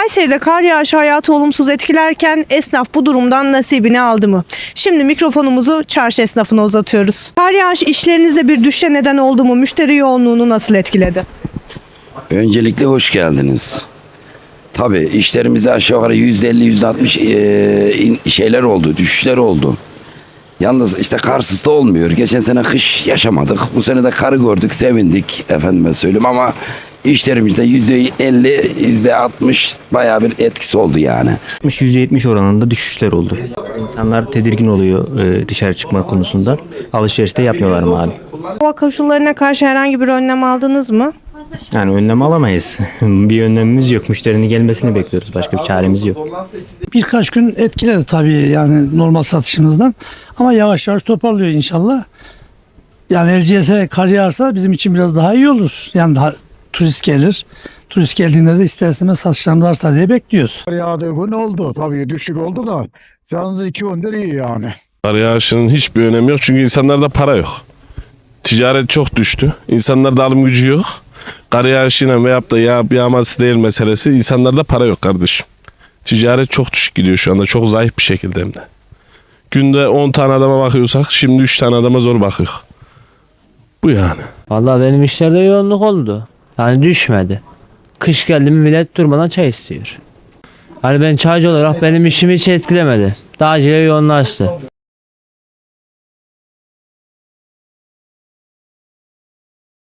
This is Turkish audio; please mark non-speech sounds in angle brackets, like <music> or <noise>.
Kayseri'de kar yağışı hayatı olumsuz etkilerken esnaf bu durumdan nasibini aldı mı? Şimdi mikrofonumuzu çarşı esnafına uzatıyoruz. Kar yağışı işlerinizde bir düşüşe neden oldu mu? Müşteri yoğunluğunu nasıl etkiledi? Öncelikle hoş geldiniz. Tabii işlerimizde aşağı yukarı %50 %60 eee, in- şeyler oldu, düşüşler oldu. Yalnız işte karsız da olmuyor. Geçen sene kış yaşamadık. Bu sene de karı gördük, sevindik efendime söyleyeyim ama işlerimizde %50 %60 bayağı bir etkisi oldu yani. %70 oranında düşüşler oldu. İnsanlar tedirgin oluyor e, dışarı çıkma konusunda. Alışverişte yapmıyorlar mali. Hava koşullarına karşı herhangi bir önlem aldınız mı? Yani önlem alamayız. <laughs> bir önlemimiz yok. Müşterinin gelmesini bekliyoruz. Başka bir çaremiz yok. Birkaç gün etkiledi tabii yani normal satışımızdan. Ama yavaş yavaş toparlıyor inşallah. Yani Erciyes'e kar yağarsa bizim için biraz daha iyi olur. Yani daha turist gelir. Turist geldiğinde de ister istemez satışlarımız artar diye bekliyoruz. Kar yağdığı gün oldu. Tabii düşük oldu da. Yalnız iki gündür iyi yani. Kar yağışının hiçbir önemi yok çünkü insanlarda para yok. Ticaret çok düştü. İnsanlarda alım gücü yok. Kar yağışıyla veyahut da yağ yağması değil meselesi. İnsanlarda para yok kardeşim. Ticaret çok düşük gidiyor şu anda. Çok zayıf bir şekilde hem de. Günde 10 tane adama bakıyorsak şimdi 3 tane adama zor bakıyor. Bu yani. Vallahi benim işlerde yoğunluk oldu. Yani düşmedi. Kış geldi mi millet durmadan çay istiyor. Hani ben çaycı olarak benim işimi hiç etkilemedi. Dağcıya yoğunlaştı.